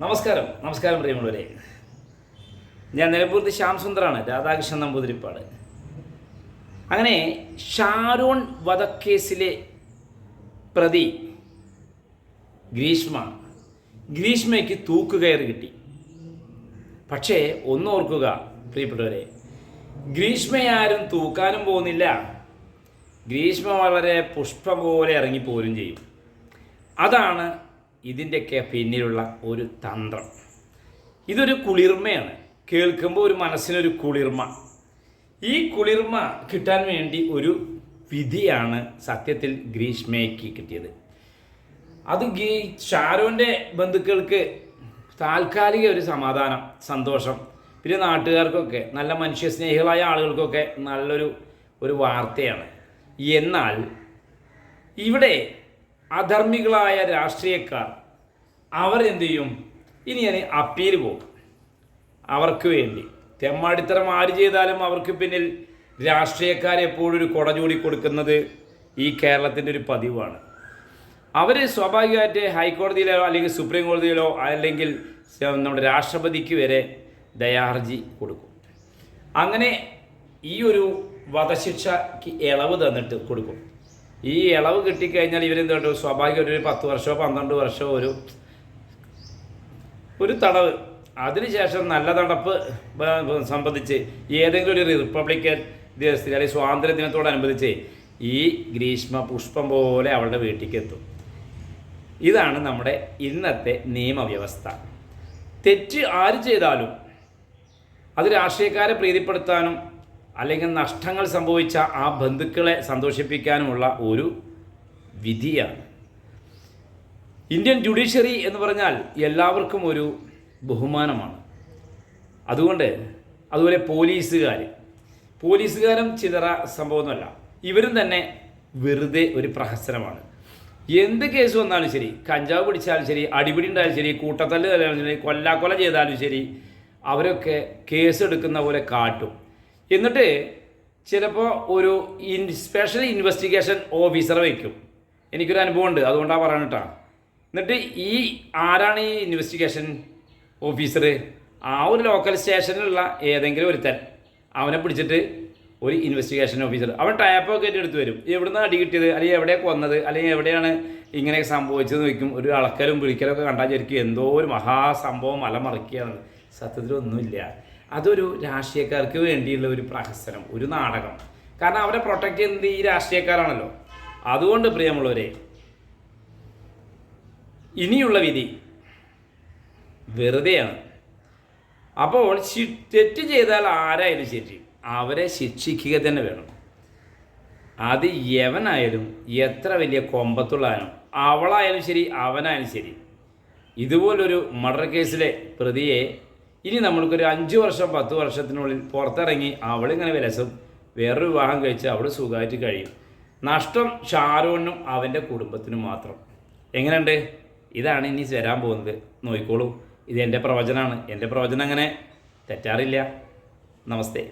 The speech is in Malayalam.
നമസ്കാരം. നമസ്കാരം പ്രിയമുള്ളവരെ. ഞാൻ നിലമ്പൂർത്തി ശ്യാം സുന്ദറാണ്. രാധാകൃഷ്ണൻ നമ്പൂതിരിപ്പാട്. അങ്ങനെ ഷാരോൺ വധക്കേസിലെ പ്രതി ഗ്രീഷ്മ ഗ്രീഷ്മയ്ക്ക് തൂക്കുകയറ് കിട്ടി. പക്ഷേ ഒന്നോർക്കുക പ്രിയപ്പെട്ടവരെ ഗ്രീഷ്മയാരും തൂക്കാനും പോകുന്നില്ല. ഗ്രീഷ്മ വളരെ പുഷ്പം പോലെ ഇറങ്ങിപ്പോരും ചെയ്യും. അതാണ് ഇതിന്റെയൊക്കെ പിന്നിലുള്ള ഒരു തന്ത്രം. ഇതൊരു കുളിർമയാണ്. കേൾക്കുമ്പോൾ ഒരു മനസ്സിനൊരു കുളിർമ. ഈ കുളിർമ കിട്ടാൻ വേണ്ടി ഒരു വിധിയാണ് സത്യത്തിൽ ഗ്രീഷ്മയ്ക്ക് കിട്ടിയത്. അത് ഗീ ഷാരോന്റെ ബന്ധുക്കൾക്ക് താൽക്കാലിക ഒരു സമാധാനം സന്തോഷം. പിന്നെ നാട്ടുകാർക്കൊക്കെ നല്ല മനുഷ്യസ്നേഹികളായ ആളുകൾക്കൊക്കെ നല്ലൊരു ഒരു വാർത്തയാണ്. എന്നാൽ ഇവിടെ അധർമ്മികളായ രാഷ്ട്രീയക്കാർ അവരെന്ത് ചെയ്യും? ഇനി ഞാൻ അപ്പീൽ പോകും. അവർക്ക് വേണ്ടി. തെമ്മാടിത്തരം ആര് ചെയ്താലും അവർക്ക് പിന്നിൽ രാഷ്ട്രീയക്കാരെപ്പോഴും ഒരു കുട ചൂടി കൊടുക്കുന്നത് ഈ കേരളത്തിന്റെ ഒരു പതിവാണ്. അവർ സ്വാഭാവികമായിട്ട് ഹൈക്കോടതിയിലോ അല്ലെങ്കിൽ സുപ്രീം കോടതിയിലോ അല്ലെങ്കിൽ നമ്മുടെ രാഷ്ട്രപതിക്ക് വരെ ദയാഹർജി കൊടുക്കും. അങ്ങനെ ഈ ഒരു വധശിക്ഷയ്ക്ക് ഇളവ് തന്നിട്ട് കൊടുക്കും. ഈ ഇളവ് കിട്ടിക്കഴിഞ്ഞാൽ ഇവരെന്ത് കേട്ടു? സ്വാഭാവികം ഒരു പത്ത് വർഷമോ പന്ത്രണ്ട് വർഷമോ ഒരു ഒരു തടവ്. അതിനുശേഷം നല്ല നടപ്പ് ബ- സംബന്ധിച്ച് ഏതെങ്കിലും ഒരു റിപ്പബ്ലിക്കൻ ദിവസത്തിൽ അല്ലെങ്കിൽ സ്വാതന്ത്ര്യ ദിനത്തോടനുബന്ധിച്ച് ഈ ഗ്രീഷ്മ പുഷ്പം പോലെ അവളുടെ വീട്ടിലേക്ക് എത്തും ഇതാണ് നമ്മുടെ ഇന്നത്തെ നിയമവ്യവസ്ഥ. തെറ്റ് ആര് ചെയ്താലും അത് രാഷ്ട്രീയക്കാരെ പ്രീതിപ്പെടുത്താനും അല്ലെങ്കിൽ നഷ്ടങ്ങൾ സംഭവിച്ച ആ ബന്ധുക്കളെ സന്തോഷിപ്പിക്കാനുമുള്ള ഒരു വിധിയാണ്. ഇന്ത്യൻ ജുഡീഷ്യറി എന്ന് പറഞ്ഞാൽ എല്ലാവർക്കും ഒരു ബഹുമാനമാണ്. അതുകൊണ്ട് അതുപോലെ പോലീസുകാർ പോലീസുകാരും ചിതറ സംഭവമൊന്നുമല്ല ഇവരും തന്നെ വെറുതെ ഒരു പ്രഹസനമാണ്. എന്ത് കേസ് വന്നാലും ശരി കഞ്ചാവ് പിടിച്ചാലും ശരി അടിപിടി ഉണ്ടായാലും ശരി കൂട്ടത്തല്ല് തല്ലാലും ശരി കൊല്ലാക്കൊല ചെയ്താലും ശരി അവരൊക്കെ കേസ് എടുക്കുന്ന പോലെ കാട്ടും. എന്നിട്ട് ചിലപ്പോൾ ഒരു സ്പെഷ്യൽ ഇൻവെസ്റ്റിഗേഷൻ ഓഫീസറെ വയ്ക്കും. എനിക്കൊരു അനുഭവമുണ്ട്. അതുകൊണ്ടാണ് പറയണട്ടാ എന്നിട്ട് ഈ ആരാണ് ഈ ഇൻവെസ്റ്റിഗേഷൻ ഓഫീസർ ആ ഒരു ലോക്കൽ സ്റ്റേഷനിലുള്ള ഏതെങ്കിലും ഒരുത്തൻ. അവനെ പിടിച്ചിട്ട് ഒരു ഇൻവെസ്റ്റിഗേഷൻ ഓഫീസർ അവൻ ടൈപ്പൊക്കെ എടുത്ത് വരും. എവിടുന്ന് അടി കിട്ടിയത്? അല്ലെങ്കിൽ എവിടെയൊക്കെ വന്നത്? അല്ലെങ്കിൽ എവിടെയാണ് ഇങ്ങനെ സംഭവിച്ചത് വയ്ക്കും. ഒരു അളക്കലും വിളിക്കലും ഒക്കെ കണ്ടാൽ ശരിക്കും എന്തോ ഒരു മഹാസംഭവം മലമറിക്കുകയാണ് സത്യത്തിലൊന്നുമില്ല. അതൊരു രാഷ്ട്രീയക്കാർക്ക് വേണ്ടിയുള്ള ഒരു പ്രഹസനം ഒരു നാടകം. കാരണം അവരെ പ്രൊട്ടക്റ്റ് ചെയ്യുന്നത് ഈ രാഷ്ട്രീയക്കാരാണല്ലോ. അതുകൊണ്ട് പ്രിയമുള്ളവരെ ഇനിയുള്ള വിധി വെറുതെയാണ്. അപ്പോൾ തെറ്റ് ചെയ്താൽ ആരായാലും ശരി അവരെ ശിക്ഷിക്കുക തന്നെ വേണം. അത് യവനായാലും എത്ര വലിയ കൊമ്പത്തുള്ളാനും അവളായാലും ശരി അവനായാലും ശരി. ഇതുപോലൊരു മർഡർ കേസിലെ പ്രതിയെ ഇനി നമ്മൾക്കൊരു അഞ്ച് വർഷം പത്ത് വർഷത്തിനുള്ളിൽ പുറത്തിറങ്ങി അവളിങ്ങനെ വിലസും വേറൊരു വിവാഹം കഴിച്ച് അവൾ സുഖമായിട്ട് കഴിയും. നഷ്ടം ഷാരൂണിനും അവന്റെ കുടുംബത്തിനും മാത്രം. എങ്ങനെയുണ്ട്? ഇതാണ് ഇനി വരാൻ പോകുന്നത്. നോയിക്കോളൂ ഇത് എന്റെ പ്രവചനമാണ്. എന്റെ പ്രവചനം അങ്ങനെ തെറ്റാറില്ല. നമസ്തേ.